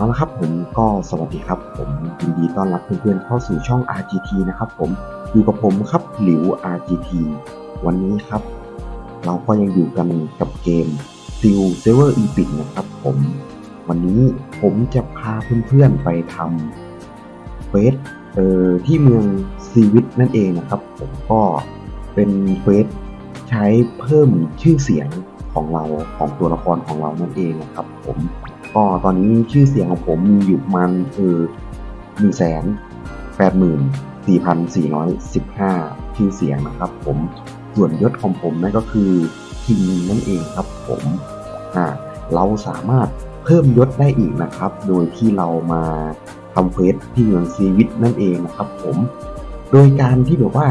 เอาละครับผมก็สวัสดีครับ ผมยินดีต้อนรับเพื่อนๆเข้าสู่ช่อง RGT นะครับผมอยู่กับผมครับหลิว RGT วันนี้ครับ เราก็ยังอยู่กันกับเกม s i l Server Epic นะครับผม วันนี้ผมจะพาเพื่อนๆไปทำเฟสเอ่อที่เมืองซีวิตนั่นเองนะครับ ผมก็เป็นเฟสใช้เพิ่มชื่อเสียงของเราของตัวละครของเรานั่นเองนะครับ ผม ก็ตอนนี้ชื่อเสียงของผมมีอยู่มันคือหนึ่งแสนแปดหมื่นสี่พันสี่ร้อยสิบห้าชื่อเสียงนะครับผมส่วนยศของผมนั่นก็คือคิงนั่นเองครับผมอ่าเราสามารถเพิ่มยศได้อีกนะครับ โดยที่เรามาทำเควสที่เมืองซีวิตนั่นเองนะครับผมโดยการที่แบบว่า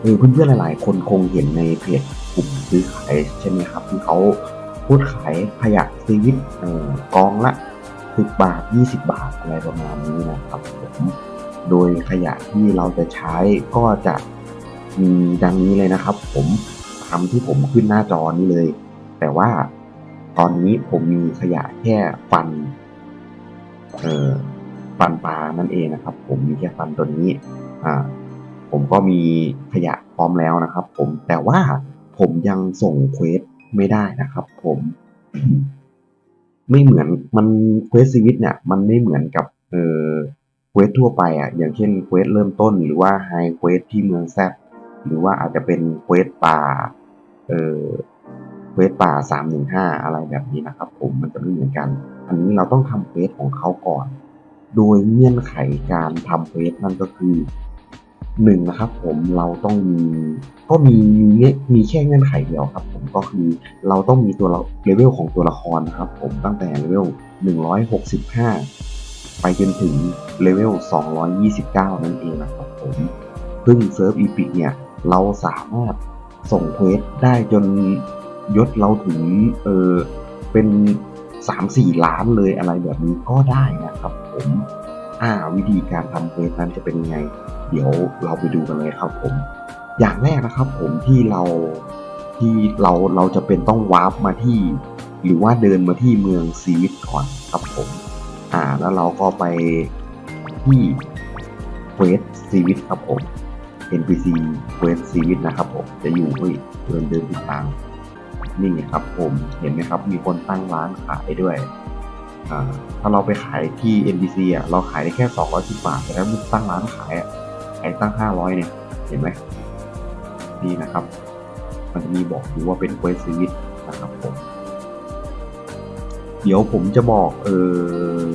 เออเพื่อนๆหลาย ๆ คนคงเห็นในเพจกลุ่มซื้อขายใช่ไหมครับที่เขา พูดขายขยะซีวิตกองละ 10 บาท 20 บาทอะไรประมาณนี้นะครับผมโดยขยะที่เราจะใช้ก็จะมีดังนี้เลยนะครับ ผมทำที่ผมขึ้นหน้าจอนี้เลย แต่ว่าตอนนี้ผมมีขยะแค่ฟันเอ่อฟันปลานั่นเองนะครับ ผมมีแค่ฟันตัวนี้อ่าผมก็มีขยะพร้อมแล้วนะครับ ผมแต่ว่าผมยังส่งเควส ไม่ได้นะครับ ผม ไม่เหมือนมันเควสซีวิตเนี่ย มันไม่เหมือนกับเออเควสทั่วไปอะ อย่างเช่นเควสเริ่มต้นหรือว่าไฮเควสที่เมืองแซบหรือว่าอาจจะเป็นเควสป่า เออเควสป่าสามหนึ่งห้าอะไรแบบนี้นะครับ ผมมันจะไม่เหมือนกัน อันนี้เราต้องทำเควสของเขาก่อน โดยเงื่อนไขการทำเควสนั่นก็คือ หนึ่งนะครับผมเราต้องมีก็มีมีมีแค่เงื่อนไขเดียวครับ ผมก็คือเราต้องมีตัวเลเวลของตัวละครนะครับ ผมตั้งแต่เลเวล 165 ไปจนถึงเลเวล 229 นั่นเองนะครับผมซึ่งเซิร์ฟอีพิกเนี่ย เราสามารถส่งเควสได้จนยศเราถึงเออเป็น 3-4 ล้านเลยอะไรแบบนี้ก็ได้นะครับผมอ่าวิธีการทำเควสนั้นจะเป็นยังไง เดี๋ยวเราไปดูกันเลยครับผม อย่างแรกนะครับผมที่เราที่เราเราจะเป็นต้องวาร์ปมาที่ หรือว่าเดินมาที่เมืองซีวิตก่อนครับผม อ่าแล้วเราก็ไปที่เควสซีวิตครับผม NPC เควสซีวิตนะครับผมจะอยู่เฮ้ยเดินเดินติดทางนี่ไงครับผมเห็นไหมครับมีคนตั้งร้านขายด้วยอ่าถ้าเราไปขายที่ NPC อะเราขายได้แค่ 210 บาทแต่ถ้ามึงตั้งร้านขายอะ ขายตั้ง 500 เนี่ย เห็นไหมนี่นะครับ มันจะมีบอกอยู่ว่าเป็นเควสซีวิตนะครับผม เดี๋ยวผมจะบอกเออ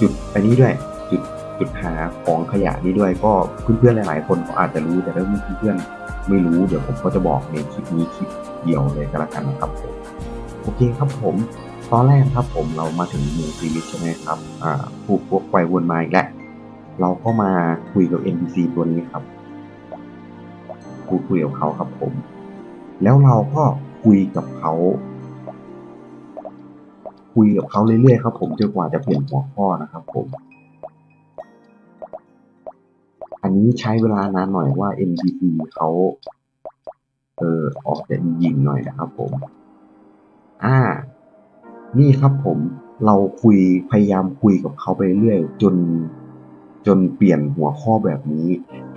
จุดอันนี้ด้วยจุดจุดหาของขยะนี้ด้วยก็เพื่อนๆหลาย ๆ คนก็อาจจะรู้แต่ถ้าเพื่อนๆไม่รู้เดี๋ยวผมก็จะบอกในคลิปนี้คลิปเดียวเลยก็แล้วกันนะครับผมโอเคครับผมตอนแรกครับผมเรามาถึงมืองซีวิตใช่ไหมครับอ่าผู้พวกไปวนมาอีกแล้ว เราก็มาคุยกับ NPC ตัวนี้ครับคุยคุยกับเขาครับผม แล้วเราก็คุยกับเขาคุยกับเขาเรื่อยๆครับ ผมจนกว่าจะเปลี่ยนหัวข้อนะครับ ผม อันนี้ใช้เวลานานหน่อยว่า NPC เขาเออออกจะยิงหน่อยนะครับ ผม อ่า นี่ครับผม เราคุยพยายามคุยกับเขาไปเรื่อยจน จนเปลี่ยนหัวข้อแบบนี้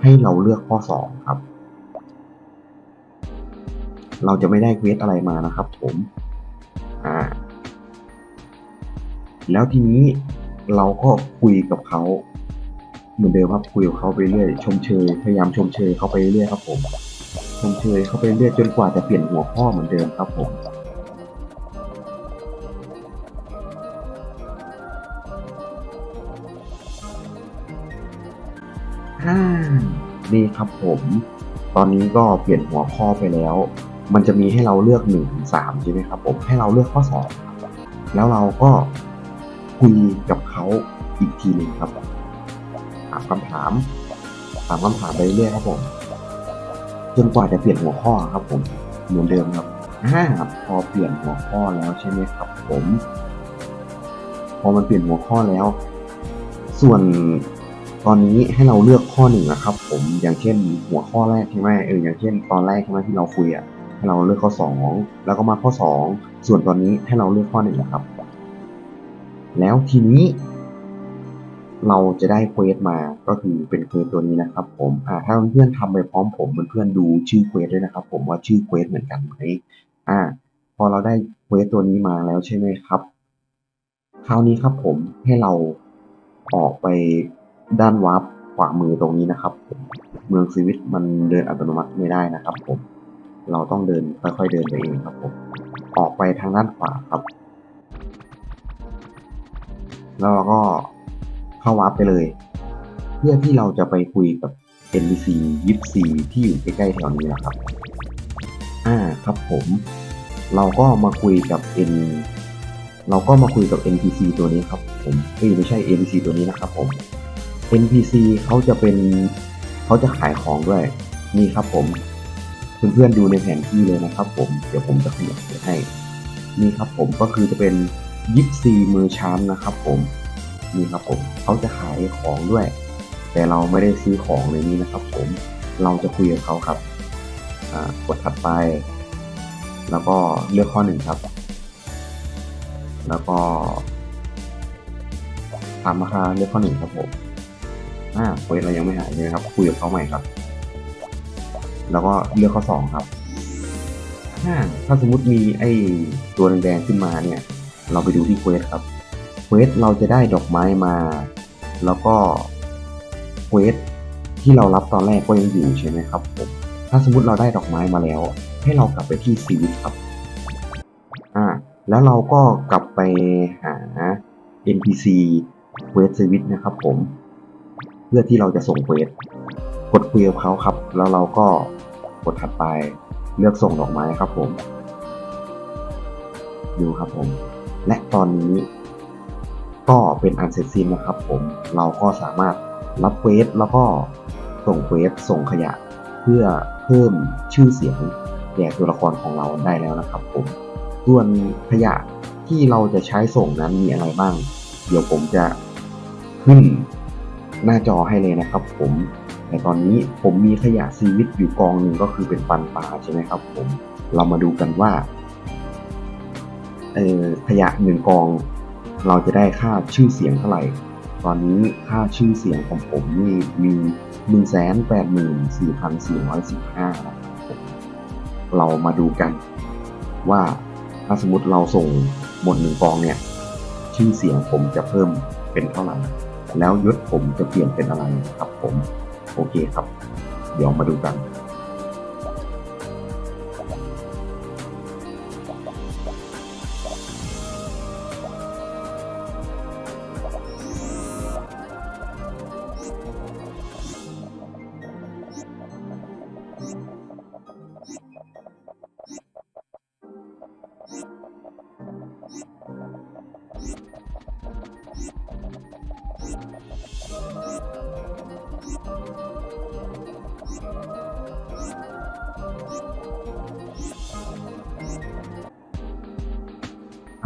ให้เราเลือกข้อสองครับ เราจะไม่ได้เควสอะไรมานะครับ ผมอ่าแล้วทีนี้เราก็คุยกับเขาเหมือนเดิมครับคุยกับเขาไปเรื่อยชมเชยพยายามชมเชยเขาไปเรื่อยครับผมชมเชยเขาไปเรื่อยจนกว่าจะเปลี่ยนหัวข้อเหมือนเดิมครับผม นี่ครับผม ตอนนี้ก็เปลี่ยนหัวข้อไปแล้ว มันจะมีให้เราเลือกหนึ่งถึงสามใช่ไหมครับผมให้เราเลือกข้อสองแล้วเราก็คุยกับเขาอีกทีหนึ่งครับถามคำถามถามคำถามไปเรื่อยครับผมจนกว่าจะเปลี่ยนหัวข้อครับผมเหมือนเดิมครับอ่าพอเปลี่ยนหัวข้อแล้วใช่ไหมครับผม พอมันเปลี่ยนหัวข้อแล้ว ส่วน ตอนนี้ให้เราเลือกข้อหนึ่งนะครับ ผมอย่างเช่นหัวข้อแรกใช่ไหมเอออย่างเช่น ตอนแรกใช่ไหมที่เราคุยอะให้เราเลือกข้อสองแล้วก็มาข้อสองส่วนตอนนี้ให้เราเลือกข้อหนึ่งนะครับ แล้วทีนี้ เราจะได้เควสมาก็คือเป็นเควสตัวนี้นะครับ ผมอ่าถ้าเพื่อนๆทำไปพร้อมผมเพื่อนๆดูชื่อเควสด้วยนะครับ ผมว่าชื่อเควสเหมือนกันไหมอ่า พอเราได้เควสตัวนี้มาแล้วใช่ไหมครับ คราวนี้ครับผมให้เราออกไป ด้านวาร์ปขวามือตรงนี้นะครับผมเมืองสวิตมันเดินอัตโนมัติไม่ได้นะครับผมเราต้องเดินค่อยๆเดินไปเองครับผมออกไปทางด้านขวาครับ แล้วเราก็เข้าวาร์ปไปเลย เพื่อที่เราจะไปคุยกับ NPC ยิปซีที่อยู่ใกล้ๆแถวนี้แหละครับ อ่าครับผม เราก็มาคุยกับ N เราก็มาคุยกับ NPC ตัวนี้ครับผมไม่ใช่ NPC ตัวนี้นะครับผม NPC เขาจะเป็นเขาจะขายของด้วย นี่ครับผม เพื่อนๆดูในแผนที่เลยนะครับผม เดี๋ยวผมจะขยับให้ นี่ครับผมก็คือจะเป็นยิปซีมือชานนะครับผม นี่ครับผมเขาจะขายของด้วย แต่เราไม่ได้ซื้อของในนี้นะครับ ผม เราจะคุยกับเขาครับกดถัดไป แล้วก็เลือกข้อหนึ่งครับ แล้วก็ถามราคาเลือกข้อหนึ่งครับผม อ่าเควสเรายังไม่หายเลยครับ คุยกับเขาใหม่ครับ แล้วก็เลือกข้อสองครับถ้าถ้าสมมติมีไอ้ตัวแดงๆขึ้นมาเนี่ย เราไปดูที่เควสครับ เควสเราจะได้ดอกไม้มา แล้วก็เควสที่เรารับตอนแรกก็ยังอยู่ใช่ไหมครับผม ถ้าสมมติเราได้ดอกไม้มาแล้ว ให้เรากลับไปที่ซีวิตครับ อ่า แล้วเราก็กลับไปหา NPC เควสซีวิตนะครับผม พื่อที่เราจะส่งเควสกดคุยกับเขาครับ แล้วเราก็กดถัดไปเลือกส่งดอกไม้ครับผมดูครับผม และตอนนี้ก็เป็นอันเสร็จสิ้นนะครับผมเราก็สามารถรับเควสแล้วก็ส่งเควสส่งขยะ เพื่อเพิ่มชื่อเสียงแก่ตัวละครของเราได้แล้วนะครับผมส่วนขยะที่เราจะใช้ส่งนั้นมีอะไรบ้าง เดี๋ยวผมจะขึ้น หน้าจอให้เลยนะครับ ผมแต่ตอนนี้ผมมีขยะซีวิตอยู่กองหนึ่งก็คือเป็นปันปลาใช่ไหมครับ ผมเรามาดูกันว่าเออขยะหนึ่งกอง เราจะได้ค่าชื่อเสียงเท่าไหร่ ตอนนี้ค่าชื่อเสียงของผมนี่มีหนึ่งแสนแปดหมื่นสี่พันสี่ร้อยสิบห้านะครับผมเรามาดูกัน ว่าถ้าสมมติเราส่งหมดหนึ่งกองเนี่ย ชื่อเสียงผมจะเพิ่มเป็นเท่าไหร่ แล้วยศผมจะเปลี่ยนเป็นอะไรครับผม โอเคครับ เดี๋ยวมาดูกัน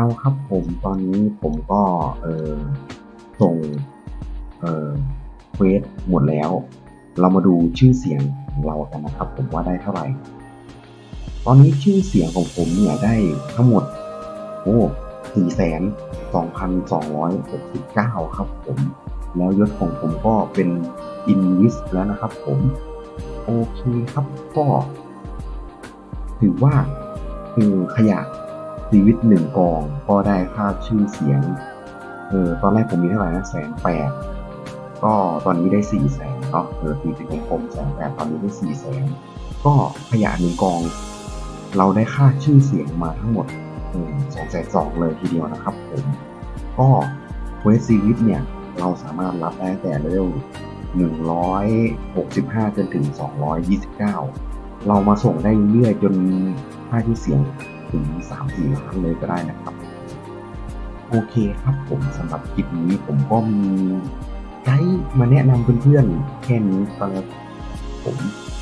เอาครับผมตอนนี้ผมก็เออส่งเออเควสหมดแล้ว เรามาดูชื่อเสียงของเรากันนะครับ ผมว่าได้เท่าไหร่ ตอนนี้ชื่อเสียงของผมเนี่ยได้ทั้งหมดโอ้สี่แสนสองพันสองร้อยหกสิบเก้าครับผม แล้วยศของผมก็เป็นอินวิสแล้วนะครับผม โอเคครับก็ถือว่าคือขยะ ชีวิตหนึ่งกองก็ได้ค่าชื่อเสียง เออตอนแรกผมมีเท่าไหร่นะแสนแปดก็ตอนนี้ได้สี่แสนเนาะเออตีเป็นกลมแสนแปดตอนนี้ได้สี่แสนก็ขยะหนึ่งกอง เราได้ค่าชื่อเสียงมาทั้งหมดสองแสนสองเลยทีเดียวนะครับผมก็เวสซีวิตเนี่ย เราสามารถรับได้แต่เลเวลหนึ่งร้อยหกสิบห้าจนถึงสองร้อยยี่สิบเก้าเรามาส่งได้เรื่อยจนค่าที่เสียง ถึงสามสี่ล้านเลยก็ได้นะครับ โอเคครับผมสำหรับคลิปนี้ผมก็มีไกด์มาแนะนำเพื่อนๆแค่นี้ก็แล้วผม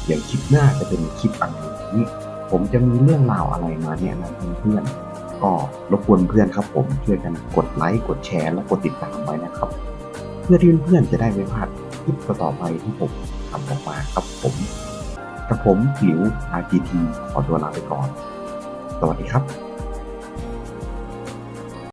เดี๋ยวคลิปหน้าจะเป็นคลิปอะไรนี้ ผมจะมีเรื่องราวอะไรมาแนะนำเพื่อนๆก็รบกวนเพื่อนครับ ผมช่วยกันกดไลค์กดแชร์และกดติดตามไว้นะครับ เพื่อที่เพื่อนๆจะได้ไม่พลาดคลิปต่อไปที่ผมทำออกมาครับผมกับผมผิว RGT ขอตัวลาไปก่อน สวัสดีครับ